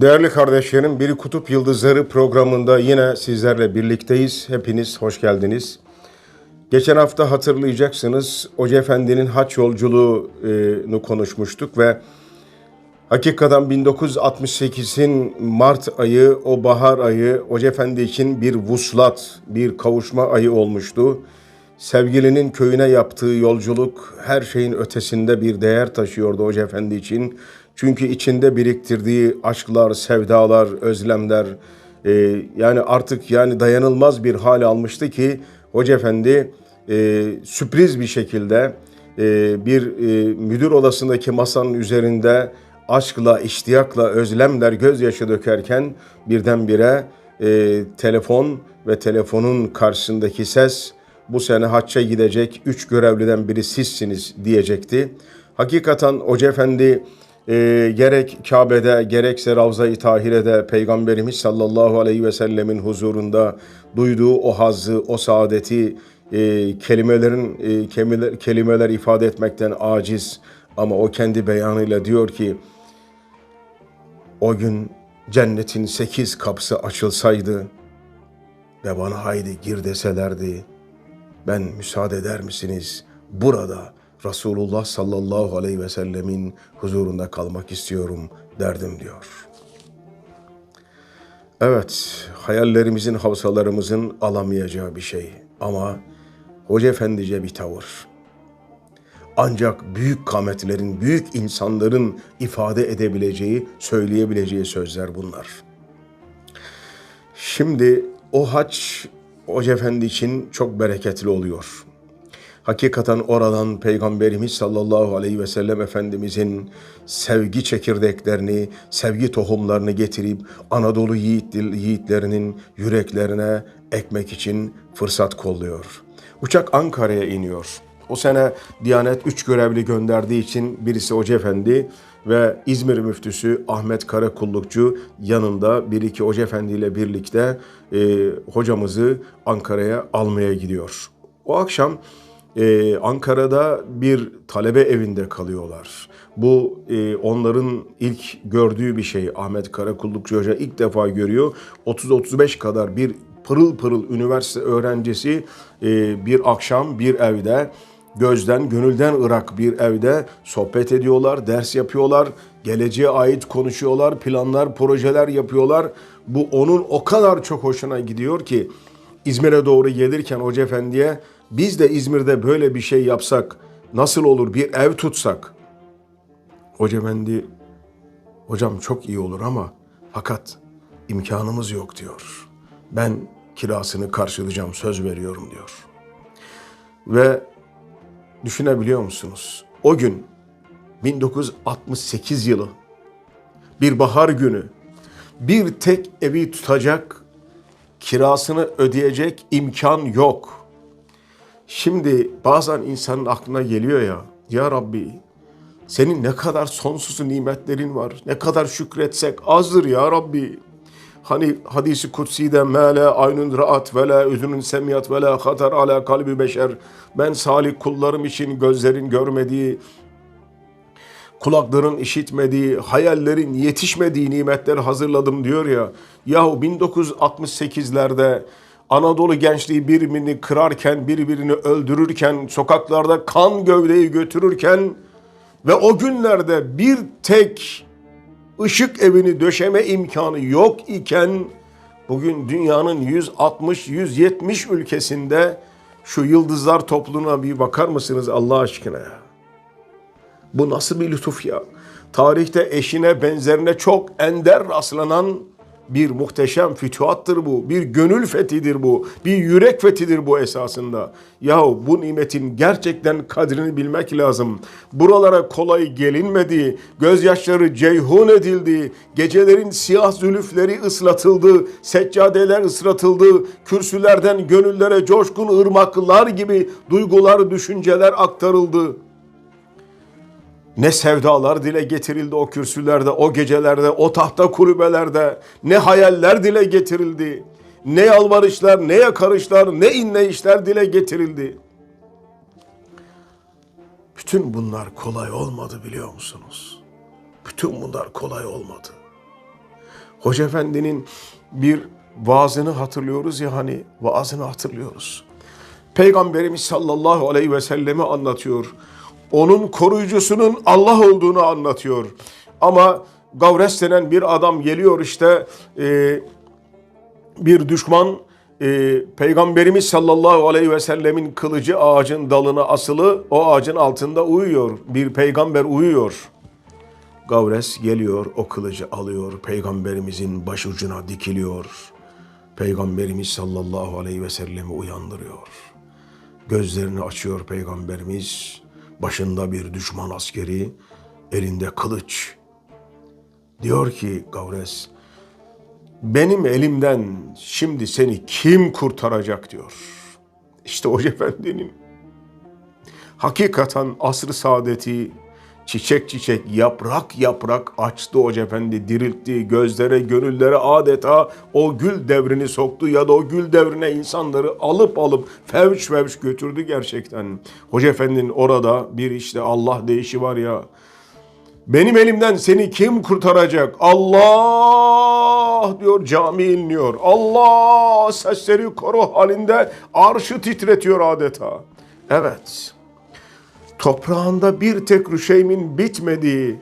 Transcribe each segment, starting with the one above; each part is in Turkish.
Değerli kardeşlerim, Bir Kutup Yıldızları programında yine sizlerle birlikteyiz. Hepiniz hoş geldiniz. Geçen hafta hatırlayacaksınız, Hoca Efendi'nin haç yolculuğunu konuşmuştuk ve hakikaten 1968'in Mart ayı, o bahar ayı Hoca Efendi için bir vuslat, bir kavuşma ayı olmuştu. Sevgilinin köyüne yaptığı yolculuk her şeyin ötesinde bir değer taşıyordu Hoca Efendi için. Çünkü içinde biriktirdiği aşklar, sevdalar, özlemler e, yani artık yani dayanılmaz bir hal almıştı ki Hoca Efendi e, sürpriz bir şekilde e, bir e, müdür odasındaki masanın üzerinde aşkla, iştiyakla, özlemler, gözyaşı dökerken birdenbire e, telefon ve telefonun karşısındaki ses bu sene hacca gidecek üç görevliden biri sizsiniz diyecekti. Hakikaten Hoca Efendi e, gerek Kabe'de gerekse Ravza-i Tahire'de Peygamberimiz sallallahu aleyhi ve sellemin huzurunda duyduğu o hazzı, o saadeti e, kelimelerin e, kelimeler, kelimeler ifade etmekten aciz ama o kendi beyanıyla diyor ki o gün cennetin sekiz kapısı açılsaydı ve bana haydi gir deselerdi ben müsaade eder misiniz burada Resulullah sallallahu aleyhi ve sellemin huzurunda kalmak istiyorum derdim diyor. Evet, hayallerimizin, havsalarımızın alamayacağı bir şey ama Hoca Efendice bir tavır. Ancak büyük kametlerin, büyük insanların ifade edebileceği, söyleyebileceği sözler bunlar. Şimdi o haç Hoca Efendi için çok bereketli oluyor. Hakikaten oradan Peygamberimiz sallallahu aleyhi ve sellem Efendimizin sevgi çekirdeklerini, sevgi tohumlarını getirip Anadolu yiğit, yiğitlerinin yüreklerine ekmek için fırsat kolluyor. Uçak Ankara'ya iniyor. O sene Diyanet üç görevli gönderdiği için birisi Hoca Efendi ve İzmir müftüsü Ahmet Karakullukçu yanında bir iki Hoca Efendi ile birlikte e, hocamızı Ankara'ya almaya gidiyor. O akşam ee, Ankara'da bir talebe evinde kalıyorlar. Bu e, onların ilk gördüğü bir şey. Ahmet Karakullukçu Hoca ilk defa görüyor. 30-35 kadar bir pırıl pırıl üniversite öğrencisi e, bir akşam bir evde gözden, gönülden ırak bir evde sohbet ediyorlar, ders yapıyorlar, geleceğe ait konuşuyorlar, planlar, projeler yapıyorlar. Bu onun o kadar çok hoşuna gidiyor ki İzmir'e doğru gelirken Hoca Efendi'ye biz de İzmir'de böyle bir şey yapsak nasıl olur bir ev tutsak? Hoca Efendi hocam çok iyi olur ama fakat imkanımız yok diyor. Ben kirasını karşılayacağım söz veriyorum diyor. Ve düşünebiliyor musunuz? O gün 1968 yılı bir bahar günü bir tek evi tutacak kirasını ödeyecek imkan yok. Şimdi bazen insanın aklına geliyor ya, ya Rabbi senin ne kadar sonsuz nimetlerin var, ne kadar şükretsek azdır ya Rabbi. Hani hadisi kutsi'de mele aynun raat ve la üzünün semiyat ve la hatar ala kalbi beşer. Ben salih kullarım için gözlerin görmediği, kulakların işitmediği, hayallerin yetişmediği nimetler hazırladım diyor ya. Yahu 1968'lerde Anadolu gençliği birbirini kırarken, birbirini öldürürken, sokaklarda kan gövdeyi götürürken ve o günlerde bir tek ışık evini döşeme imkanı yok iken bugün dünyanın 160-170 ülkesinde şu yıldızlar topluluğuna bir bakar mısınız Allah aşkına? Bu nasıl bir lütuf ya? Tarihte eşine benzerine çok ender rastlanan bir muhteşem fütühattır bu. Bir gönül fethidir bu. Bir yürek fethidir bu esasında. Yahu bu nimetin gerçekten kadrini bilmek lazım. Buralara kolay gelinmedi. Gözyaşları ceyhun edildi. Gecelerin siyah zülüfleri ıslatıldı. Seccadeler ıslatıldı. Kürsülerden gönüllere coşkun ırmaklar gibi duygular, düşünceler aktarıldı. Ne sevdalar dile getirildi o kürsülerde, o gecelerde, o tahta kulübelerde. Ne hayaller dile getirildi. Ne yalvarışlar, ne yakarışlar, ne inleyişler dile getirildi. Bütün bunlar kolay olmadı biliyor musunuz? Bütün bunlar kolay olmadı. Hoca Efendi'nin bir vaazını hatırlıyoruz ya hani vaazını hatırlıyoruz. Peygamberimiz sallallahu aleyhi ve sellemi anlatıyor. Onun koruyucusunun Allah olduğunu anlatıyor. Ama Gavres denen bir adam geliyor işte e, bir düşman e, Peygamberimiz sallallahu aleyhi ve sellemin kılıcı ağacın dalına asılı o ağacın altında uyuyor. Bir peygamber uyuyor. Gavres geliyor o kılıcı alıyor peygamberimizin başucuna dikiliyor. Peygamberimiz sallallahu aleyhi ve sellemi uyandırıyor. Gözlerini açıyor peygamberimiz. Başında bir düşman askeri, elinde kılıç. Diyor ki Gavres, benim elimden şimdi seni kim kurtaracak diyor. İşte Hoca Efendi'nin hakikaten asr-ı saadeti çiçek çiçek yaprak yaprak açtı Hoca Efendi diriltti gözlere gönüllere adeta o gül devrini soktu ya da o gül devrine insanları alıp alıp fevç fevç götürdü gerçekten. Hoca Efendi'nin orada bir işte Allah deyişi var ya benim elimden seni kim kurtaracak? Allah diyor cami inliyor. Allah sesleri koro halinde arşı titretiyor adeta. Evet. Toprağında bir tek rüşeymin bitmediği,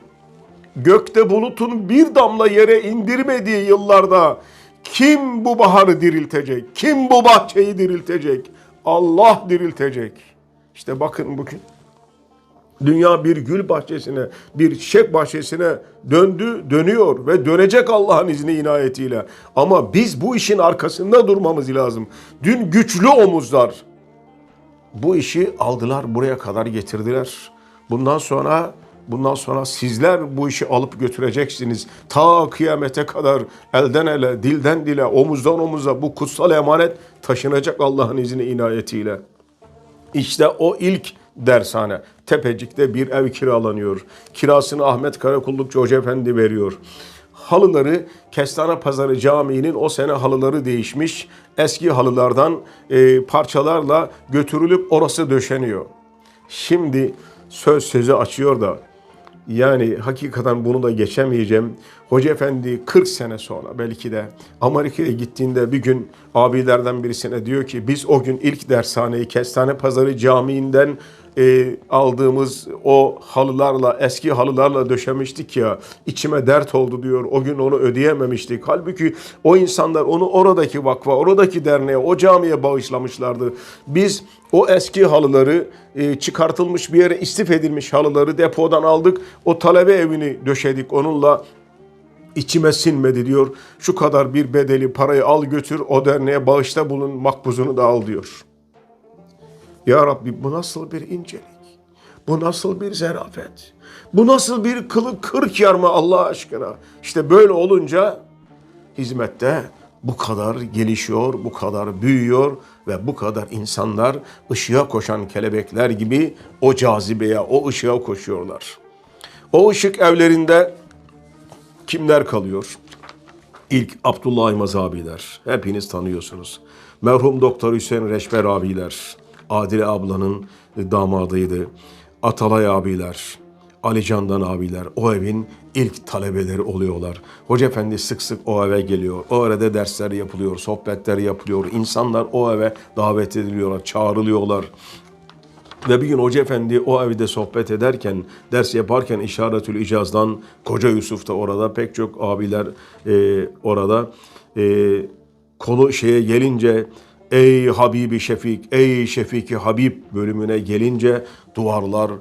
gökte bulutun bir damla yere indirmediği yıllarda kim bu baharı diriltecek? Kim bu bahçeyi diriltecek? Allah diriltecek. İşte bakın bugün Dünya bir gül bahçesine, bir çiçek bahçesine döndü, dönüyor ve dönecek Allah'ın izni inayetiyle. Ama biz bu işin arkasında durmamız lazım. Dün güçlü omuzlar bu işi aldılar, buraya kadar getirdiler. Bundan sonra bundan sonra sizler bu işi alıp götüreceksiniz. Ta kıyamete kadar elden ele, dilden dile, omuzdan omuza bu kutsal emanet taşınacak Allah'ın izni inayetiyle. İşte o ilk dershane. Tepecik'te bir ev kiralanıyor. Kirasını Ahmet Karakullukçu Hoca Efendi veriyor. Halıları Kestane Pazarı Camii'nin o sene halıları değişmiş. Eski halılardan e, parçalarla götürülüp orası döşeniyor. Şimdi söz sözü açıyor da yani hakikaten bunu da geçemeyeceğim. Hoca Efendi 40 sene sonra belki de Amerika'ya gittiğinde bir gün abilerden birisine diyor ki biz o gün ilk dershaneyi Kestane Pazarı Camii'nden e, aldığımız o halılarla eski halılarla döşemiştik ya içime dert oldu diyor. O gün onu ödeyememiştik. Halbuki o insanlar onu oradaki vakfa, oradaki derneğe, o camiye bağışlamışlardı. Biz o eski halıları e, çıkartılmış bir yere istif edilmiş halıları depodan aldık. O talebe evini döşedik onunla içime sinmedi diyor. Şu kadar bir bedeli parayı al götür o derneğe bağışta bulun makbuzunu da al diyor. Ya Rabbi bu nasıl bir incelik? Bu nasıl bir zerafet? Bu nasıl bir kılı kırk yarma Allah aşkına? İşte böyle olunca hizmette bu kadar gelişiyor, bu kadar büyüyor ve bu kadar insanlar ışığa koşan kelebekler gibi o cazibeye, o ışığa koşuyorlar. O ışık evlerinde kimler kalıyor? İlk Abdullah Aymaz abiler. Hepiniz tanıyorsunuz. Merhum Doktor Hüseyin Reşber abiler. Adile ablanın damadıydı. Atalay abiler. Ali Candan abiler o evin ilk talebeleri oluyorlar. Hoca Efendi sık sık o eve geliyor. O evde dersler yapılıyor, sohbetler yapılıyor. İnsanlar o eve davet ediliyorlar, çağrılıyorlar. Ve bir gün Hoca Efendi o evde sohbet ederken, ders yaparken İşaretül İcaz'dan Koca Yusuf da orada, pek çok abiler e, orada. E, konu şeye gelince, ey Habibi Şefik, ey Şefiki Habib bölümüne gelince duvarlar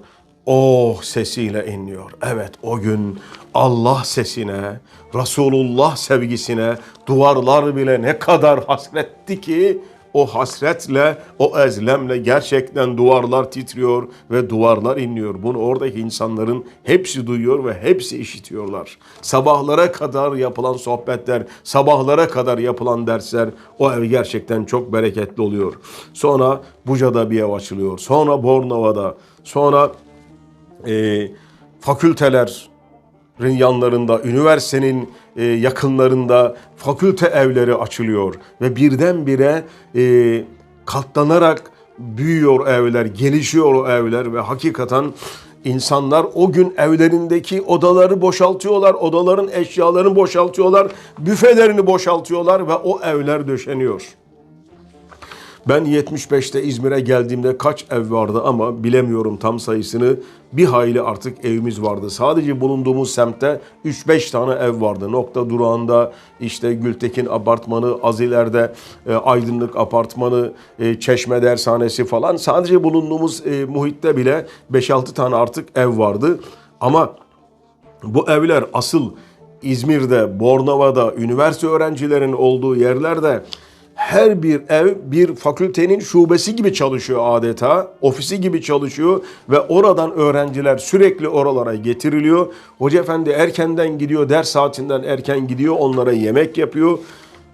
oh sesiyle inliyor. Evet o gün Allah sesine, Resulullah sevgisine duvarlar bile ne kadar hasretti ki o hasretle, o ezlemle gerçekten duvarlar titriyor ve duvarlar inliyor. Bunu oradaki insanların hepsi duyuyor ve hepsi işitiyorlar. Sabahlara kadar yapılan sohbetler, sabahlara kadar yapılan dersler o ev gerçekten çok bereketli oluyor. Sonra Buca'da bir ev açılıyor. Sonra Bornova'da, sonra e, fakülteler, yanlarında, üniversitenin e, yakınlarında fakülte evleri açılıyor ve birdenbire e, katlanarak büyüyor evler, gelişiyor o evler ve hakikaten İnsanlar o gün evlerindeki odaları boşaltıyorlar, odaların eşyalarını boşaltıyorlar, büfelerini boşaltıyorlar ve o evler döşeniyor. Ben 75'te İzmir'e geldiğimde kaç ev vardı ama bilemiyorum tam sayısını. Bir hayli artık evimiz vardı. Sadece bulunduğumuz semtte 3-5 tane ev vardı. Nokta durağında işte Gültekin apartmanı, az ileride e, Aydınlık apartmanı, e, Çeşme dershanesi falan. Sadece bulunduğumuz e, muhitte bile 5-6 tane artık ev vardı. Ama bu evler asıl İzmir'de, Bornova'da, üniversite öğrencilerinin olduğu yerlerde her bir ev bir fakültenin şubesi gibi çalışıyor adeta. Ofisi gibi çalışıyor ve oradan öğrenciler sürekli oralara getiriliyor. Hoca efendi erkenden gidiyor, ders saatinden erken gidiyor, onlara yemek yapıyor.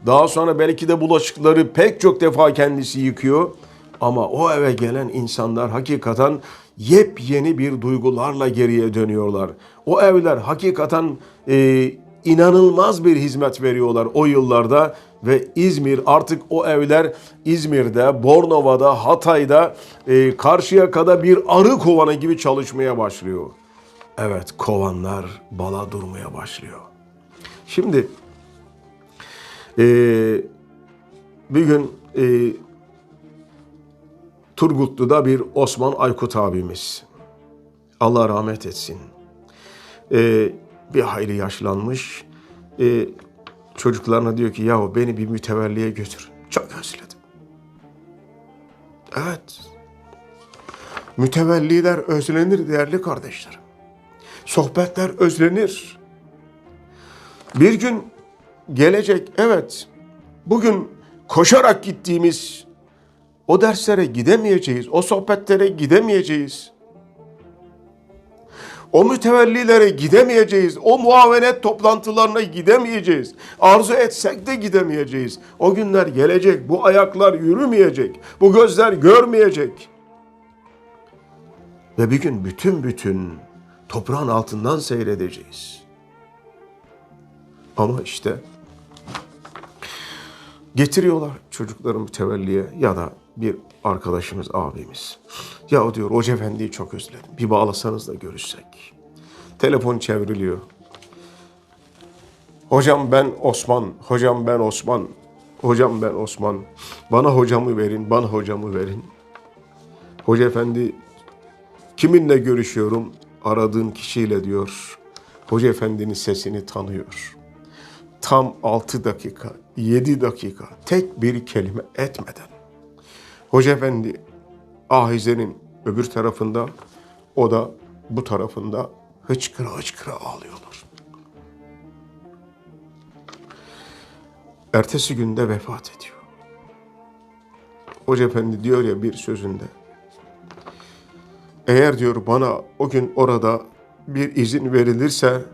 Daha sonra belki de bulaşıkları pek çok defa kendisi yıkıyor. Ama o eve gelen insanlar hakikaten yepyeni bir duygularla geriye dönüyorlar. O evler hakikaten e, inanılmaz bir hizmet veriyorlar o yıllarda ve İzmir artık o evler İzmir'de, Bornova'da, Hatay'da, e, Karşıyaka'da bir arı kovanı gibi çalışmaya başlıyor. Evet kovanlar bala durmaya başlıyor. Şimdi e, bir gün e, Turgutlu'da bir Osman Aykut abimiz. Allah rahmet etsin. Ee, bir hayli yaşlanmış. Ee, çocuklarına diyor ki yahu beni bir mütevelliye götür. Çok özledim. Evet. Mütevelliler özlenir değerli kardeşlerim. Sohbetler özlenir. Bir gün gelecek evet. Bugün koşarak gittiğimiz o derslere gidemeyeceğiz, o sohbetlere gidemeyeceğiz. O mütevellilere gidemeyeceğiz, o muavenet toplantılarına gidemeyeceğiz. Arzu etsek de gidemeyeceğiz. O günler gelecek, bu ayaklar yürümeyecek, bu gözler görmeyecek. Ve bir gün bütün bütün toprağın altından seyredeceğiz. Ama işte getiriyorlar çocukları mütevelliye ya da bir arkadaşımız, abimiz. Ya diyor Hoca Efendi'yi çok özledim. Bir bağlasanız da görüşsek. Telefon çevriliyor. Hocam ben Osman, hocam ben Osman, hocam ben Osman. Bana hocamı verin, bana hocamı verin. Hoca Efendi kiminle görüşüyorum? Aradığın kişiyle diyor. Hoca Efendi'nin sesini tanıyor. Tam 6 dakika, 7 dakika tek bir kelime etmeden Hoca Efendi ahizenin öbür tarafında, o da bu tarafında hıçkıra hıçkıra ağlıyorlar. Ertesi günde vefat ediyor. Hoca Efendi diyor ya bir sözünde, eğer diyor bana o gün orada bir izin verilirse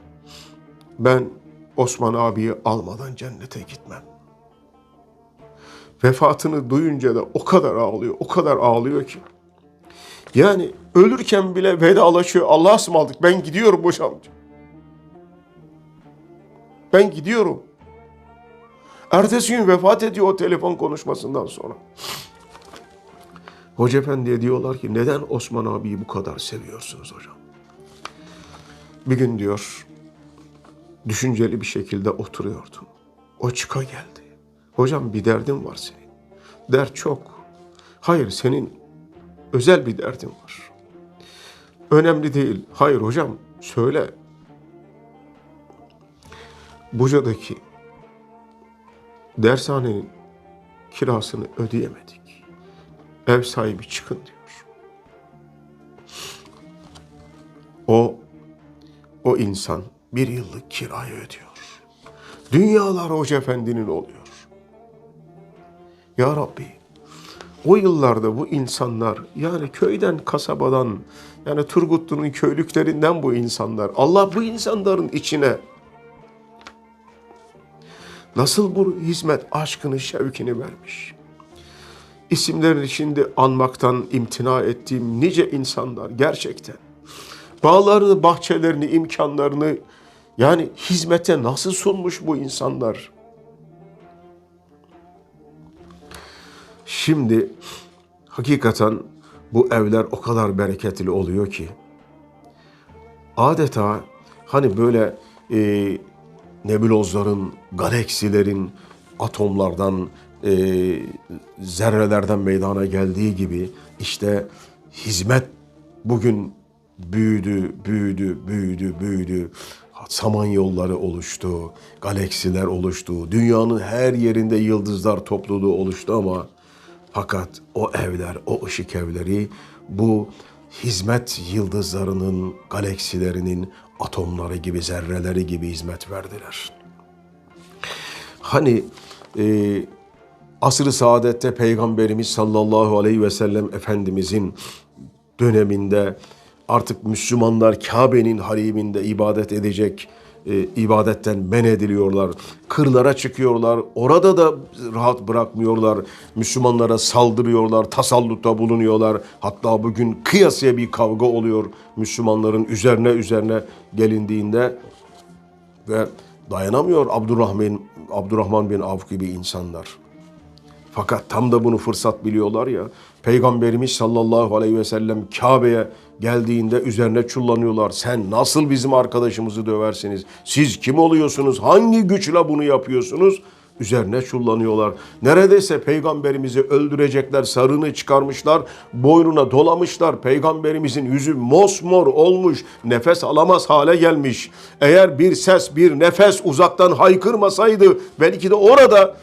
ben Osman abiyi almadan cennete gitmem vefatını duyunca da o kadar ağlıyor, o kadar ağlıyor ki. Yani ölürken bile vedalaşıyor. Allah'a ısmarladık ben gidiyorum hocam. Ben gidiyorum. Ertesi gün vefat ediyor o telefon konuşmasından sonra. Hoca Efendi'ye diyorlar ki neden Osman abiyi bu kadar seviyorsunuz hocam? Bir gün diyor düşünceli bir şekilde oturuyordum. O çıka geldi. Hocam bir derdin var senin. Dert çok. Hayır senin özel bir derdin var. Önemli değil. Hayır hocam söyle. Buca'daki dershanenin kirasını ödeyemedik. Ev sahibi çıkın diyor. O o insan bir yıllık kirayı ödüyor. Dünyalar Hoca Efendi'nin oluyor. Ya Rabbi o yıllarda bu insanlar yani köyden kasabadan yani Turgutlu'nun köylüklerinden bu insanlar Allah bu insanların içine nasıl bu hizmet aşkını şevkini vermiş. İsimlerini şimdi anmaktan imtina ettiğim nice insanlar gerçekten bağlarını, bahçelerini, imkanlarını yani hizmete nasıl sunmuş bu insanlar? Şimdi hakikaten bu evler o kadar bereketli oluyor ki adeta hani böyle e, nebulozların, galaksilerin, atomlardan, e, zerrelerden meydana geldiği gibi işte hizmet bugün büyüdü, büyüdü, büyüdü, büyüdü. Samanyolları oluştu, galaksiler oluştu, dünyanın her yerinde yıldızlar topluluğu oluştu ama fakat o evler, o ışık evleri bu hizmet yıldızlarının, galaksilerinin atomları gibi, zerreleri gibi hizmet verdiler. Hani e, asr-ı saadette Peygamberimiz sallallahu aleyhi ve sellem Efendimizin döneminde artık Müslümanlar Kabe'nin hariminde ibadet edecek, e, ibadetten men ediliyorlar. Kırlara çıkıyorlar. Orada da rahat bırakmıyorlar. Müslümanlara saldırıyorlar, tasallutta bulunuyorlar. Hatta bugün kıyasıya bir kavga oluyor Müslümanların üzerine üzerine gelindiğinde ve dayanamıyor Abdurrahman Abdurrahman bin Avf gibi insanlar. Fakat tam da bunu fırsat biliyorlar ya. Peygamberimiz sallallahu aleyhi ve sellem Kabe'ye geldiğinde üzerine çullanıyorlar. Sen nasıl bizim arkadaşımızı döversiniz? Siz kim oluyorsunuz? Hangi güçle bunu yapıyorsunuz? Üzerine çullanıyorlar. Neredeyse peygamberimizi öldürecekler. Sarını çıkarmışlar. Boynuna dolamışlar. Peygamberimizin yüzü mosmor olmuş. Nefes alamaz hale gelmiş. Eğer bir ses, bir nefes uzaktan haykırmasaydı belki de orada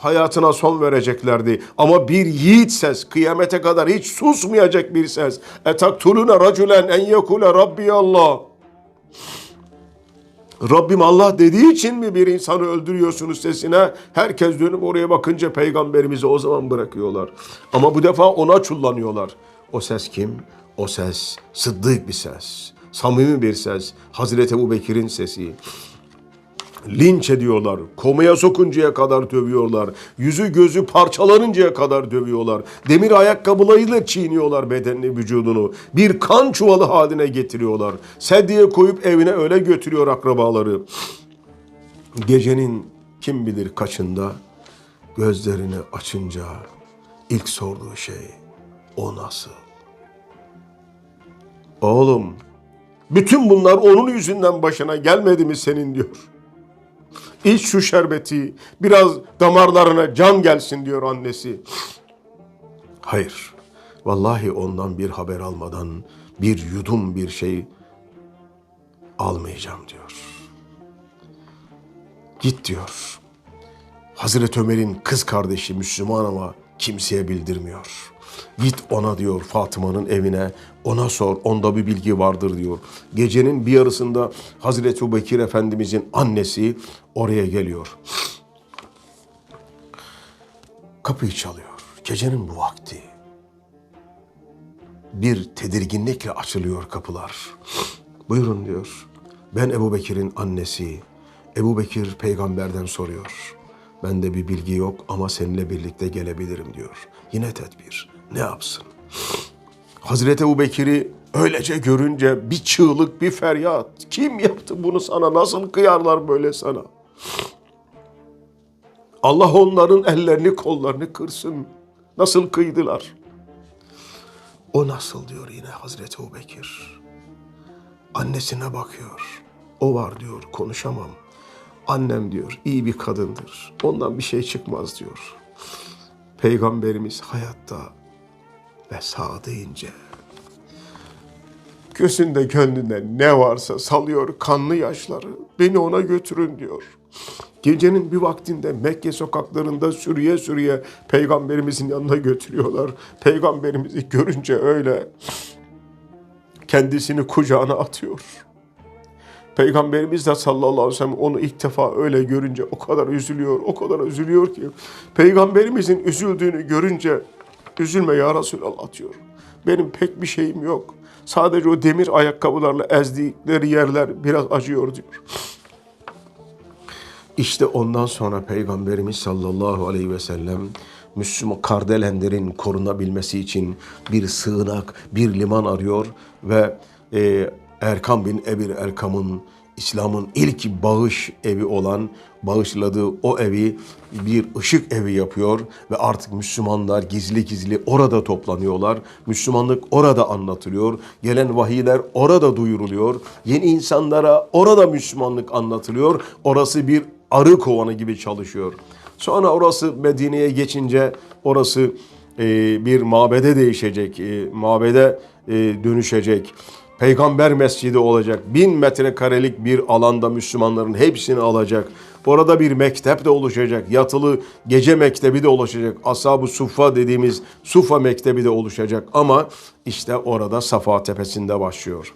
hayatına son vereceklerdi. Ama bir yiğit ses, kıyamete kadar hiç susmayacak bir ses. Etaktuluna raculen en yekule Rabbi Allah. Rabbim Allah dediği için mi bir insanı öldürüyorsunuz sesine? Herkes dönüp oraya bakınca peygamberimizi o zaman bırakıyorlar. Ama bu defa ona çullanıyorlar. O ses kim? O ses sıddık bir ses. Samimi bir ses. Hazreti Ebu Bekir'in sesi linç ediyorlar. Komaya sokuncaya kadar dövüyorlar. Yüzü gözü parçalanıncaya kadar dövüyorlar. Demir ayakkabılarıyla çiğniyorlar bedenini, vücudunu. Bir kan çuvalı haline getiriyorlar. Sedye koyup evine öyle götürüyor akrabaları. Gecenin kim bilir kaçında gözlerini açınca ilk sorduğu şey o nasıl? Oğlum bütün bunlar onun yüzünden başına gelmedi mi senin diyor. İç şu şerbeti, biraz damarlarına can gelsin diyor annesi. Hayır, vallahi ondan bir haber almadan bir yudum bir şey almayacağım diyor. Git diyor. Hazreti Ömer'in kız kardeşi Müslüman ama kimseye bildirmiyor. Git ona diyor Fatıma'nın evine ona sor onda bir bilgi vardır diyor. Gecenin bir yarısında Hazreti Ebubekir Efendimizin annesi oraya geliyor. Kapıyı çalıyor. Gecenin bu vakti. Bir tedirginlikle açılıyor kapılar. Buyurun diyor. Ben Ebu Bekir'in annesi. Ebu Bekir peygamberden soruyor. Bende bir bilgi yok ama seninle birlikte gelebilirim diyor. Yine tedbir. Ne yapsın? Hazreti Ebu Bekir'i öylece görünce bir çığlık, bir feryat. Kim yaptı bunu sana? Nasıl kıyarlar böyle sana? Allah onların ellerini kollarını kırsın. Nasıl kıydılar? O nasıl diyor yine Hazreti Ebu Bekir. Annesine bakıyor. O var diyor konuşamam. Annem diyor iyi bir kadındır. Ondan bir şey çıkmaz diyor. Peygamberimiz hayatta ve sağ deyince gözünde gönlünde ne varsa salıyor kanlı yaşları. Beni ona götürün diyor. Gecenin bir vaktinde Mekke sokaklarında sürüye sürüye peygamberimizin yanına götürüyorlar. Peygamberimizi görünce öyle kendisini kucağına atıyor. Peygamberimiz de sallallahu aleyhi ve sellem onu ilk defa öyle görünce o kadar üzülüyor, o kadar üzülüyor ki. Peygamberimizin üzüldüğünü görünce üzülme ya Resulallah diyor. Benim pek bir şeyim yok. Sadece o demir ayakkabılarla ezdikleri yerler biraz acıyor diyor. İşte ondan sonra Peygamberimiz sallallahu aleyhi ve sellem Müslüman kardelenlerin korunabilmesi için bir sığınak, bir liman arıyor ve e, Erkam bin Ebir Erkam'ın İslam'ın ilk bağış evi olan bağışladığı o evi bir ışık evi yapıyor ve artık Müslümanlar gizli gizli orada toplanıyorlar. Müslümanlık orada anlatılıyor. Gelen vahiyler orada duyuruluyor. Yeni insanlara orada Müslümanlık anlatılıyor. Orası bir arı kovanı gibi çalışıyor. Sonra orası Medine'ye geçince orası e, bir mabede değişecek, e, mabede e, dönüşecek. Peygamber mescidi olacak. Bin metrekarelik bir alanda Müslümanların hepsini alacak. Orada bir mektep de oluşacak. Yatılı gece mektebi de oluşacak. Ashab-ı Suffa dediğimiz Sufa mektebi de oluşacak. Ama işte orada Safa Tepesi'nde başlıyor.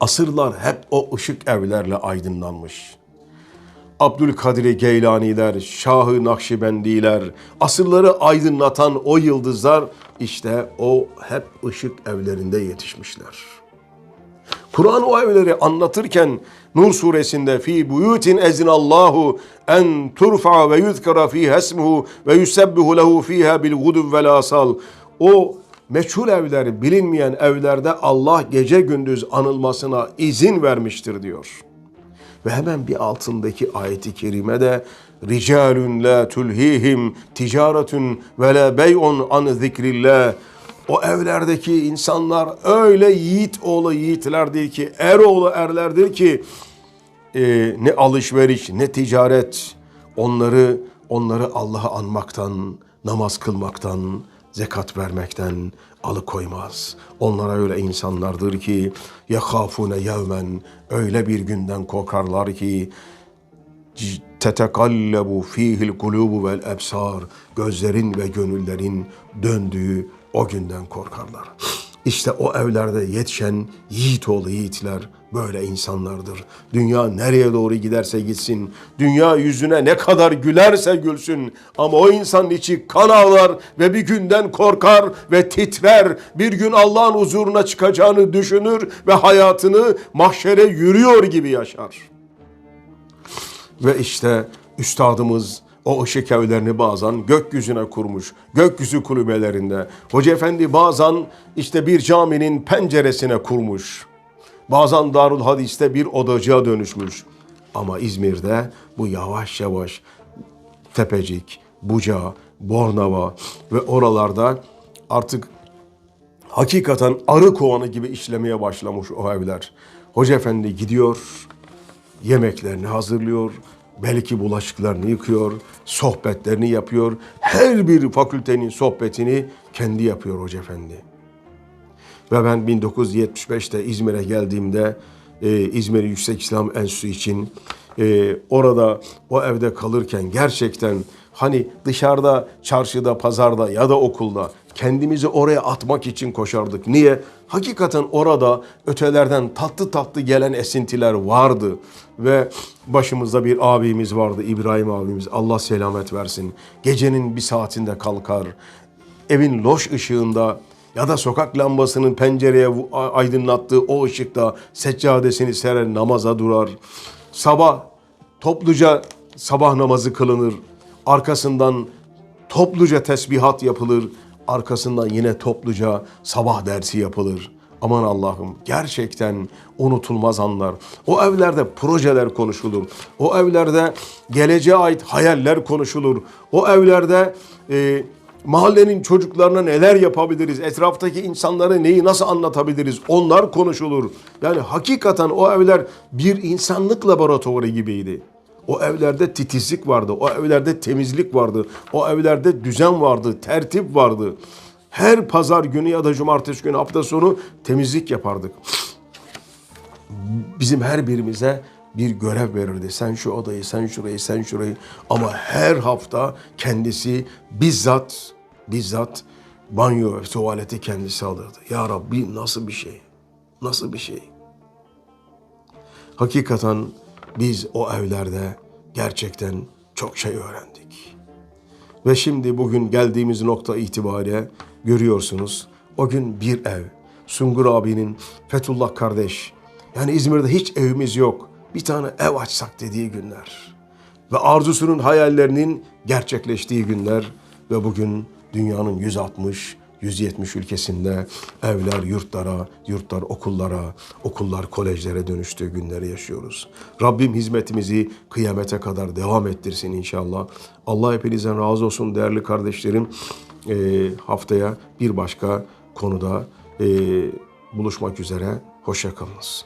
Asırlar hep o ışık evlerle aydınlanmış. Abdülkadir Geylaniler, Şahı Nakşibendiler, asırları aydınlatan o yıldızlar işte o hep ışık evlerinde yetişmişler. Kur'an o evleri anlatırken Nur suresinde fi buyutin ezinallahu en turfa ve yuzkara fiha ismuhu ve yusebbihu lehu fiha bil gudu vel asal. O meçhul evler, bilinmeyen evlerde Allah gece gündüz anılmasına izin vermiştir diyor. Ve hemen bir altındaki ayeti kerimede ricalun la tulhihim ticaretun ve la bey'un an zikrillah. O evlerdeki insanlar öyle yiğit oğlu yiğitlerdir ki, er oğlu erlerdir ki e, ne alışveriş ne ticaret onları onları Allah'ı anmaktan, namaz kılmaktan, zekat vermekten alıkoymaz. Onlar öyle insanlardır ki yakafune yevmen öyle bir günden korkarlar ki tetekallabu fihil kulubu vel ebsar gözlerin ve gönüllerin döndüğü o günden korkarlar. İşte o evlerde yetişen yiğit oğlu yiğitler böyle insanlardır. Dünya nereye doğru giderse gitsin, dünya yüzüne ne kadar gülerse gülsün ama o insanın içi kan ağlar ve bir günden korkar ve titrer. Bir gün Allah'ın huzuruna çıkacağını düşünür ve hayatını mahşere yürüyor gibi yaşar. Ve işte üstadımız o ışık evlerini bazen gökyüzüne kurmuş. Gökyüzü kulübelerinde. Hoca Efendi bazen işte bir caminin penceresine kurmuş. Bazen Darul Hadis'te bir odacığa dönüşmüş. Ama İzmir'de bu yavaş yavaş Tepecik, Buca, Bornova ve oralarda artık hakikaten arı kovanı gibi işlemeye başlamış o evler. Hoca Efendi gidiyor, yemeklerini hazırlıyor, belki bulaşıklarını yıkıyor, sohbetlerini yapıyor. Her bir fakültenin sohbetini kendi yapıyor Hoca Efendi. Ve ben 1975'te İzmir'e geldiğimde e, İzmir Yüksek İslam Enstitüsü için e, orada o evde kalırken gerçekten hani dışarıda, çarşıda, pazarda ya da okulda kendimizi oraya atmak için koşardık. Niye? Hakikaten orada ötelerden tatlı tatlı gelen esintiler vardı. Ve başımızda bir abimiz vardı, İbrahim abimiz. Allah selamet versin. Gecenin bir saatinde kalkar. Evin loş ışığında ya da sokak lambasının pencereye aydınlattığı o ışıkta seccadesini serer, namaza durar. Sabah topluca sabah namazı kılınır. Arkasından topluca tesbihat yapılır. Arkasından yine topluca sabah dersi yapılır. Aman Allah'ım gerçekten unutulmaz anlar. O evlerde projeler konuşulur. O evlerde geleceğe ait hayaller konuşulur. O evlerde e, mahallenin çocuklarına neler yapabiliriz? Etraftaki insanlara neyi nasıl anlatabiliriz? Onlar konuşulur. Yani hakikaten o evler bir insanlık laboratuvarı gibiydi. O evlerde titizlik vardı, o evlerde temizlik vardı, o evlerde düzen vardı, tertip vardı. Her pazar günü ya da cumartesi günü hafta sonu temizlik yapardık. Bizim her birimize bir görev verirdi. Sen şu odayı, sen şurayı, sen şurayı. Ama her hafta kendisi bizzat, bizzat banyo ve tuvaleti kendisi alırdı. Ya Rabbi nasıl bir şey? Nasıl bir şey? Hakikaten biz o evlerde gerçekten çok şey öğrendik. Ve şimdi bugün geldiğimiz nokta itibariyle görüyorsunuz. O gün bir ev. Sungur abinin Fethullah kardeş. Yani İzmir'de hiç evimiz yok. Bir tane ev açsak dediği günler. Ve arzusunun hayallerinin gerçekleştiği günler. Ve bugün dünyanın 160, 170 ülkesinde evler yurtlara, yurtlar okullara, okullar kolejlere dönüştüğü günleri yaşıyoruz. Rabbim hizmetimizi kıyamete kadar devam ettirsin inşallah. Allah hepinizden razı olsun değerli kardeşlerim. Ee, haftaya bir başka konuda e, buluşmak üzere. Hoşça kalınız.